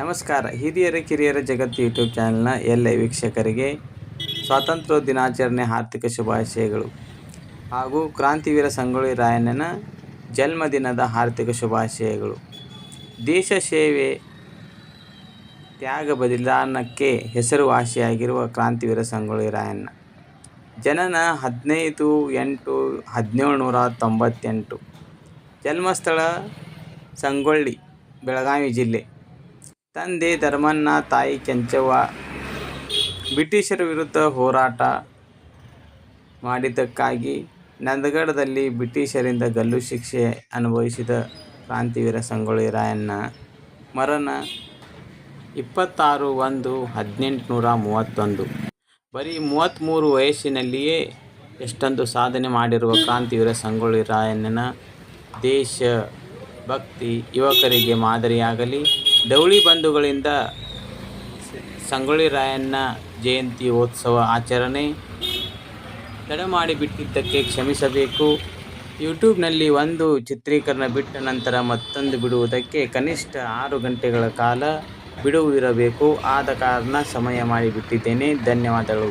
ನಮಸ್ಕಾರ. ಹಿರಿಯರ, ಕಿರಿಯರ ಜಗತ್ತು ಯೂಟ್ಯೂಬ್ ಚಾನಲ್ನ ಎಲ್ಲ ವೀಕ್ಷಕರಿಗೆ ಸ್ವಾತಂತ್ರ್ಯ ದಿನಾಚರಣೆ ಆರ್ಥಿಕ ಶುಭಾಶಯಗಳು. ಹಾಗೂ ಕ್ರಾಂತಿವೀರ ಸಂಗೊಳ್ಳಿ ರಾಯಣ್ಣನ ಜನ್ಮದಿನದ ಆರ್ಥಿಕ ಶುಭಾಶಯಗಳು. ದೇಶ ಸೇವೆ ತ್ಯಾಗ ಬಲಿದಾನಕ್ಕೆ ಹೆಸರುವಾಸಿಯಾಗಿರುವ ಕ್ರಾಂತಿವೀರ ಸಂಗೊಳ್ಳಿ ರಾಯಣ್ಣ. ಜನನ ಹದಿನೈದು ಎಂಟು ಹದಿನೇಳುನೂರ ತೊಂಬತ್ತೆಂಟು. ಜನ್ಮಸ್ಥಳ ಸಂಗೊಳ್ಳಿ, ಬೆಳಗಾವಿ ಜಿಲ್ಲೆ. ತಂದೆ ಧರ್ಮಣ್ಣ ತಾಯಿ ಕೆಂಚವ್ವ, ಬ್ರಿಟಿಷರ ವಿರುದ್ಧ ಹೋರಾಟ ಮಾಡಿದ್ದಕ್ಕಾಗಿ ನಂದಗಡದಲ್ಲಿ ಬ್ರಿಟಿಷರಿಂದ ಗಲ್ಲು ಶಿಕ್ಷೆ ಅನುಭವಿಸಿದ ಕ್ರಾಂತಿವೀರ ಸಂಗೊಳ್ಳಿ ರಾಯಣ್ಣ ಮರಣ ಇಪ್ಪತ್ತಾರು ಒಂದು ಹದಿನೆಂಟುನೂರ ಮೂವತ್ತೊಂದು. ಬರೀ ಮೂವತ್ತ್ಮೂರು ವಯಸ್ಸಿನಲ್ಲಿಯೇ ಎಷ್ಟೊಂದು ಸಾಧನೆ ಮಾಡಿರುವ ಕ್ರಾಂತಿವೀರ ಸಂಗೊಳ್ಳಿ ರಾಯಣ್ಣನ ದೇಶ, ಭಕ್ತಿ ಯುವಕರಿಗೆ ಮಾದರಿಯಾಗಲಿ ದೌಳಿ ಬಂಧುಗಳಿಂದ ಸಂಗೊಳ್ಳಿ ರಾಯಣ್ಣ ಜಯಂತಿ ಉತ್ಸವ ಆಚರಣೆ ತಡ ಮಾಡಿಬಿಟ್ಟಿದ್ದಕ್ಕೆ ಕ್ಷಮಿಸಬೇಕು. ಯೂಟ್ಯೂಬ್ನಲ್ಲಿ ಒಂದು ಚಿತ್ರೀಕರಣ ಬಿಟ್ಟ ನಂತರ ಮತ್ತೊಂದು ಬಿಡುವುದಕ್ಕೆ ಕನಿಷ್ಠ ಆರು ಗಂಟೆಗಳ ಕಾಲ ಬಿಡುವು ಇರಬೇಕು ಆದ ಕಾರಣ ಸಮಯ ಮಾಡಿಬಿಟ್ಟಿದ್ದೇನೆ. ಧನ್ಯವಾದಗಳು.